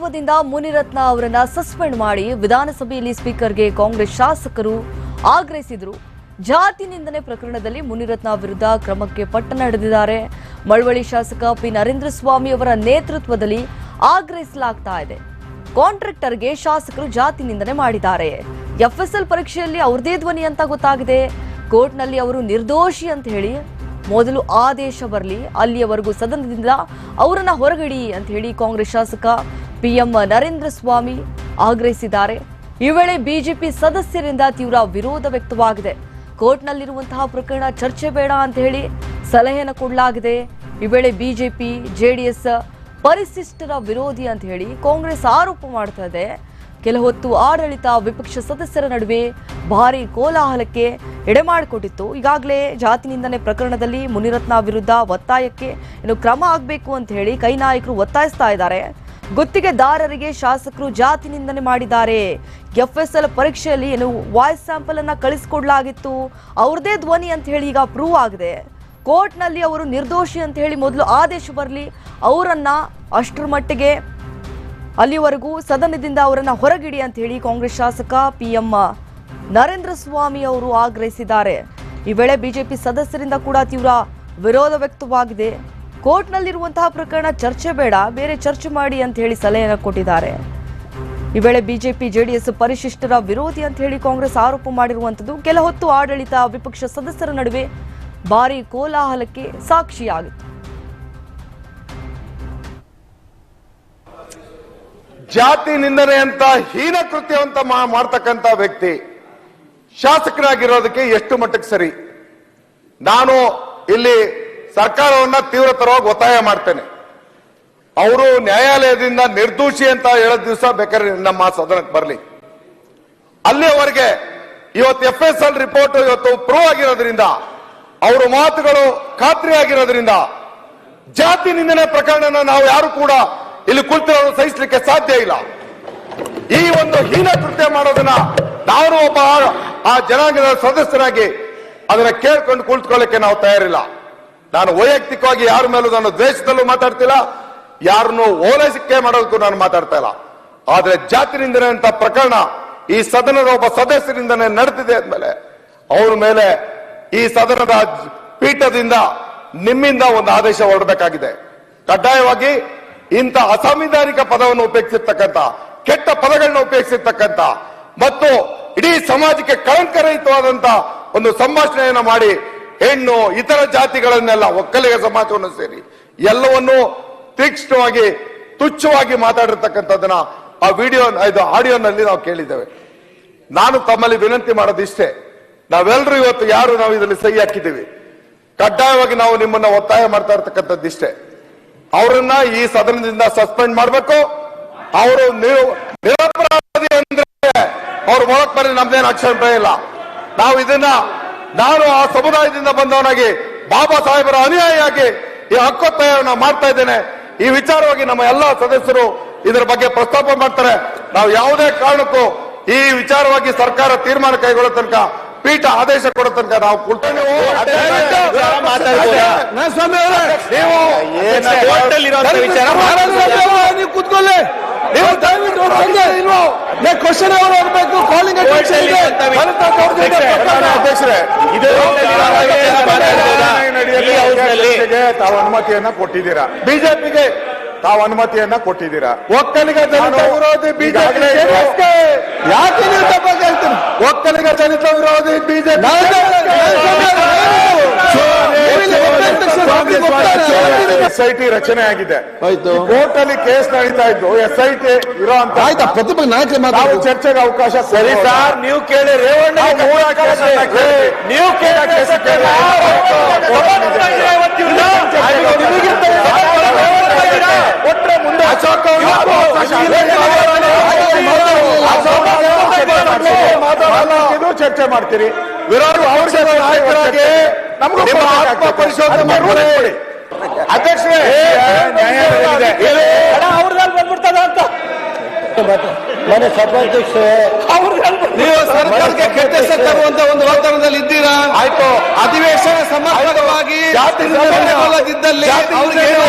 ಮಹತ್ವದಿಂದ ಮುನಿರತ್ನ ಅವರನ್ನ ಸಸ್ಪೆಂಡ್ ಮಾಡಿ ವಿಧಾನಸಭೆಯಲ್ಲಿ ಸ್ಪೀಕರ್ಗೆ ಕಾಂಗ್ರೆಸ್ ಶಾಸಕರು ಆಗ್ರಹಿಸಿದರು. ಜಾತಿ ನಿಂದನೆ ಪ್ರಕರಣದಲ್ಲಿ ಮುನಿರತ್ನ ವಿರುದ್ಧ ಕ್ರಮಕ್ಕೆ ಪಟ್ಟ ನಡೆದಿದ್ದಾರೆ. ಮಳವಳ್ಳಿ ಶಾಸಕ ಪಿ. ನರೇಂದ್ರ ಸ್ವಾಮಿ ಅವರ ನೇತೃತ್ವದಲ್ಲಿ ಆಗ್ರಹಿಸಲಾಗ್ತಾ ಇದೆ. ಕಾಂಟ್ರಾಕ್ಟರ್ಗೆ ಶಾಸಕರು ಜಾತಿ ನಿಂದನೆ ಮಾಡಿದ್ದಾರೆ. ಎಫ್ಎಸ್ಎಲ್ ಪರೀಕ್ಷೆಯಲ್ಲಿ ಅವ್ರದೇ ಧ್ವನಿ ಅಂತ ಗೊತ್ತಾಗಿದೆ. ಕೋರ್ಟ್ನಲ್ಲಿ ಅವರು ನಿರ್ದೋಷಿ ಅಂತ ಹೇಳಿ ಮೊದಲು ಆದೇಶ ಬರಲಿ, ಅಲ್ಲಿಯವರೆಗೂ ಸದನದಿಂದ ಅವರನ್ನ ಹೊರಗಿಡಿ ಅಂತ ಹೇಳಿ ಕಾಂಗ್ರೆಸ್ ಶಾಸಕ ಪಿಎಂ ನರೇಂದ್ರ ಸ್ವಾಮಿ ಆಗ್ರಹಿಸಿದ್ದಾರೆ. ಈ ವೇಳೆ ಬಿಜೆಪಿ ಸದಸ್ಯರಿಂದ ತೀವ್ರ ವಿರೋಧ ವ್ಯಕ್ತವಾಗಿದೆ. ಕೋರ್ಟ್ನಲ್ಲಿರುವಂತಹ ಪ್ರಕರಣ ಚರ್ಚೆ ಬೇಡ ಅಂತ ಹೇಳಿ ಸಲಹೆಯನ್ನು ಕೊಡಲಾಗಿದೆ. ಈ ವೇಳೆ ಬಿಜೆಪಿ, ಜೆಡಿಎಸ್ ಪರಿಶಿಷ್ಟರ ವಿರೋಧಿ ಅಂತ ಹೇಳಿ ಕಾಂಗ್ರೆಸ್ ಆರೋಪ ಮಾಡ್ತಾ ಇದೆ. ಕೆಲ ಹೊತ್ತು ಆಡಳಿತ ವಿಪಕ್ಷ ಸದಸ್ಯರ ನಡುವೆ ಭಾರಿ ಕೋಲಾಹಲಕ್ಕೆ ಎಡೆಮಾಡಿಕೊಟ್ಟಿತ್ತು. ಈಗಾಗಲೇ ಜಾತಿ ನಿಂದನೆ ಪ್ರಕರಣದಲ್ಲಿ ಮುನಿರತ್ನ ವಿರುದ್ಧ ಒತ್ತಾಯಕ್ಕೆ ಇನ್ನು ಕ್ರಮ ಆಗಬೇಕು ಅಂತ ಹೇಳಿ ಕೈ ನಾಯಕರು ಒತ್ತಾಯಿಸ್ತಾ ಇದ್ದಾರೆ. ಗುತ್ತಿಗೆದಾರರಿಗೆ ಶಾಸಕರು ಜಾತಿ ನಿಂದನೆ ಮಾಡಿದ್ದಾರೆ. ಎಫ್ಎಸ್ಎಲ್ ಪರೀಕ್ಷೆಯಲ್ಲಿ ಏನು ವಾಯ್ಸ್ ಸ್ಯಾಂಪಲ್ ಅನ್ನ ಕಳಿಸಿಕೊಡ್ಲಾಗಿತ್ತು. ಅವ್ರದೇ ಧ್ವನಿ ಅಂತ ಹೇಳಿ ಈಗ ಪ್ರೂವ್ ಆಗಿದೆ. ಕೋರ್ಟ್ನಲ್ಲಿ ಅವರು ನಿರ್ದೋಷಿ ಅಂತ ಹೇಳಿ ಮೊದಲು ಆದೇಶ ಬರಲಿ. ಅವರನ್ನ ಅಷ್ಟರ ಮಟ್ಟಿಗೆ ಅಲ್ಲಿವರೆಗೂ ಸದನದಿಂದ ಅವರನ್ನ ಹೊರಗಿಡಿ ಅಂತ ಹೇಳಿ ಕಾಂಗ್ರೆಸ್ ಶಾಸಕ ಪಿಎಂ ನರೇಂದ್ರ ಸ್ವಾಮಿ ಅವರು ಆಗ್ರಹಿಸಿದ್ದಾರೆ. ಈ ವೇಳೆ ಬಿಜೆಪಿ ಸದಸ್ಯರಿಂದ ಕೂಡ ತೀವ್ರ ವಿರೋಧ ವ್ಯಕ್ತವಾಗಿದೆ. ಕೋರ್ಟ್ನಲ್ಲಿರುವಂತಹ ಪ್ರಕರಣ ಚರ್ಚೆ ಬೇಡ, ಬೇರೆ ಚರ್ಚೆ ಮಾಡಿ ಅಂತ ಹೇಳಿ ಸಲಹೆಯನ್ನು ಕೊಟ್ಟಿದ್ದಾರೆ. ಈ ವೇಳೆ ಬಿಜೆಪಿ, ಜೆಡಿಎಸ್ ಪರಿಶಿಷ್ಟರ ವಿರೋಧಿ ಅಂತ ಹೇಳಿ ಕಾಂಗ್ರೆಸ್ ಆರೋಪ ಮಾಡಿರುವಂತದ್ದು ಕೆಲ ಹೊತ್ತು ಆಡಳಿತ ವಿಪಕ್ಷ ಸದಸ್ಯರ ನಡುವೆ ಭಾರಿ ಕೋಲಾಹಲಕ್ಕೆ ಸಾಕ್ಷಿಯಾಗಿತ್ತು. ಜಾತಿ ನಿಂದನೆ ಅಂತ, ಹೀನ ಕೃತ್ಯವಂತ ಮಾ- ಮಾಡ್ತಕ್ಕಂತ ವ್ಯಕ್ತಿ ಶಾಸಕರಾಗಿರೋದಕ್ಕೆ ಎಷ್ಟು ಮಟ್ಟಕ್ಕೆ ಸರಿ? ನಾನು ಇಲ್ಲಿ ಸರ್ಕಾರವನ್ನ ತೀವ್ರತರವಾಗಿ ಒತ್ತಾಯ ಮಾಡ್ತೇನೆ. ಅವರು ನ್ಯಾಯಾಲಯದಿಂದ ನಿರ್ದೋಷಿ ಅಂತ ಹೇಳೋ ದಿವಸ ಬೇಕಾದ್ರೆ ನಮ್ಮ ಸದನಕ್ಕೆ ಬರಲಿ. ಅಲ್ಲಿಯವರೆಗೆ ಇವತ್ತು ಎಫ್ ಎಸ್ ಎಲ್ ರಿಪೋರ್ಟ್ ಇವತ್ತು ಪ್ರೂವ್ ಆಗಿರೋದ್ರಿಂದ, ಅವರ ಮಾತುಗಳು ಖಾತ್ರಿ ಆಗಿರೋದ್ರಿಂದ, ಜಾತಿ ನಿಂದನೆ ಪ್ರಕರಣನ ನಾವು ಯಾರು ಕೂಡ ಇಲ್ಲಿ ಕುಳಿತಿರೋರು ಸಹಿಸಲಿಕ್ಕೆ ಸಾಧ್ಯ ಇಲ್ಲ. ಈ ಒಂದು ಹೀನ ಕೃತ್ಯ ಮಾಡೋದನ್ನ ನಾನು ಒಬ್ಬ ಆ ಜನಾಂಗದ ಸದಸ್ಯರಾಗಿ ಅದನ್ನ ಕೇಳ್ಕೊಂಡು ಕುಳಿತುಕೊಳ್ಳಕ್ಕೆ ನಾವು ತಯಾರಿಲ್ಲ. ನಾನು ವೈಯಕ್ತಿಕವಾಗಿ ಯಾರ ಮೇಲೂ ನಾನು ದ್ವೇಷದಲ್ಲೂ ಮಾತಾಡ್ತಿಲ್ಲ, ಯಾರನ್ನು ಓಲೈಸಿಕೆ ಮಾಡೋದಕ್ಕೂ ನಾನು ಮಾತಾಡ್ತಾ ಇಲ್ಲ. ಆದ್ರೆ ಜಾತಿ ನಿಂದನೆ ಅಂತ ಪ್ರಕರಣ ಈ ಸದನದ ಒಬ್ಬ ಸದಸ್ಯರಿಂದನೇ ನಡೆದಿದೆ ಅಂದಮೇಲೆ, ಅವ್ರ ಮೇಲೆ ಈ ಸದನದ ಪೀಠದಿಂದ ನಿಮ್ಮಿಂದ ಒಂದು ಆದೇಶ ಹೊರಡಬೇಕಾಗಿದೆ. ಕಡ್ಡಾಯವಾಗಿ ಇಂಥ ಅಸಾಂವಿಧಾನಿಕ ಪದವನ್ನು ಉಪಯೋಗಿಸಿರ್ತಕ್ಕಂಥ, ಕೆಟ್ಟ ಪದಗಳನ್ನ ಉಪಯೋಗಿಸಿರ್ತಕ್ಕಂಥ, ಮತ್ತು ಇಡೀ ಸಮಾಜಕ್ಕೆ ಕಳಂಕರಹಿತವಾದಂತ ಒಂದು ಸಂಭಾಷಣೆಯನ್ನು ಮಾಡಿ ಹೆಣ್ಣು ಇತರ ಜಾತಿಗಳನ್ನೆಲ್ಲ ಒಕ್ಕಲಿಗ ಸಮಾಜವನ್ನು ಸೇರಿ ಎಲ್ಲವನ್ನು ತೀಕ್ಷ್ಣವಾಗಿ, ತುಚ್ಛವಾಗಿ ಮಾತಾಡಿರ್ತಕ್ಕಂಥದ್ದನ್ನ ಆ ವಿಡಿಯೋ, ಇದು ಆಡಿಯೋನಲ್ಲಿ ನಾವು ಕೇಳಿದ್ದೇವೆ. ನಾನು ತಮ್ಮಲ್ಲಿ ವಿನಂತಿ ಮಾಡೋದಿಷ್ಟೇ. ನಾವೆಲ್ಲರೂ ಇವತ್ತು ಯಾರು ನಾವು ಇದರಲ್ಲಿ ಸಹಿ ಹಾಕಿದ್ದೀವಿ. ಕಡ್ಡಾಯವಾಗಿ ನಾವು ನಿಮ್ಮನ್ನ ಒತ್ತಾಯ ಮಾಡ್ತಾ ಇರ್ತಕ್ಕಂಥದ್ದಿಷ್ಟೇ. ಅವರನ್ನ ಈ ಸದನದಿಂದ ಸಸ್ಪೆಂಡ್ ಮಾಡಬೇಕು. ಅವರು ನಿರಪರಾಧಿ ಅಂದ್ರೆ ಅವ್ರ ಮೊಳಕ್ ಬರೀ ನಮ್ದೇನು ಆಕ್ಷೇಪ ಇಲ್ಲ. ನಾವು ಇದನ್ನ ನಾನು ಆ ಸಮುದಾಯದಿಂದ ಬಂದವನಾಗಿ ಬಾಬಾ ಸಾಹೇಬರ ಅನುಯಾಯಿಯಾಗಿ ಈ ಹಕ್ಕೊತ್ತಾಯವನ್ನ ಮಾಡ್ತಾ ಇದ್ದೇನೆ. ಈ ವಿಚಾರವಾಗಿ ನಮ್ಮ ಎಲ್ಲಾ ಸದಸ್ಯರು ಇದರ ಬಗ್ಗೆ ಪ್ರಸ್ತಾಪ ಮಾಡ್ತಾರೆ. ನಾವು ಯಾವುದೇ ಕಾರಣಕ್ಕೂ ಈ ವಿಚಾರವಾಗಿ ಸರ್ಕಾರ ತೀರ್ಮಾನ ಕೈಗೊಳ್ಳೋ ತನಕ ಪೀಠ ಆದೇಶ ಕೊಡೋ ತನಕ ನಾವು ಕುಳ್ಕೊಂಡು ನೀವು ನೀವು ದಯವಿಟ್ಟು ಇಲ್ವೋ ನೀವು ಕ್ವಶನ್ ಅವರು ಹೋಗ್ಬೇಕು ಕಾಲಿಂಗ್ ಅಟೆನ್ಷನ್ ಇದೆ ಭರತ. ಅಧ್ಯಕ್ಷರೇ ಇದು ತಾವು ಅನುಮತಿಯನ್ನ ಕೊಟ್ಟಿದ್ದೀರಾ ಬಿಜೆಪಿಗೆ ತಾವು ಅನುಮತಿಯನ್ನ ಕೊಟ್ಟಿದ್ದೀರಾ ಒಕ್ಕಲಿಗ ದಲಿತ ವಿರೋಧಿ ಬಿಜೆಪಿ ಯಾಕೆ ನೀವು ತಪ್ಪಾಗಿ ಹೇಳ್ತೀನಿ ಒಕ್ಕಲಿಗ ದಲಿತ ವಿರೋಧಿ ಬಿಜೆಪಿ ಎಸ್ ಐ ಟಿ ರಚನೆ ಆಗಿದೆ. ಆಯ್ತು. ಕೋರ್ಟ್ ಅಲ್ಲಿ ಕೇಸ್ ನಡೀತಾ ಇದ್ದು ಎಸ್ ಐ ಟಿ ಇರೋ ಅಂತ. ಆಯ್ತಾ? ಪ್ರತಿಭೆ ನಾಯಕರು ನಾವು ಚರ್ಚೆಗೆ ಅವಕಾಶ ಸರಿ ಸರ್ ನೀವು ಕೇಳಿ ರೇವಣ್ಣ ನಾವು ಕೊಟ್ರೆ ಮುಂದೆ ಅಶೋಕ್ ಇದು ಚರ್ಚೆ ಮಾಡ್ತೀರಿ. ವಿರೋಧ ಅವ್ರ ನಾಯಕರಾಗಿ ನಮಗೂ ನಿಮ್ಮ ಆತ್ಮ ಪರಿಶೋಧನೆ ಮಾಡ್ಕೊಳ್ಳಿ. ಅಧ್ಯಕ್ಷರೇ ಮನೆ ಸಭಾಧ್ಯಕ್ಷ ನೀವು ಸರ್ಕಾರಕ್ಕೆ ಕೆಟ್ಟ ತರುವಂತ ಒಂದು ವಾತಾವರಣದಲ್ಲಿ ಇದ್ದೀರಾ? ಆಯ್ತು. ಅಧಿವೇಶನ ಸಮರ್ಪಕವಾಗಿ ಜಾತಿ ಅವ್ರಿಗೆ ಏನು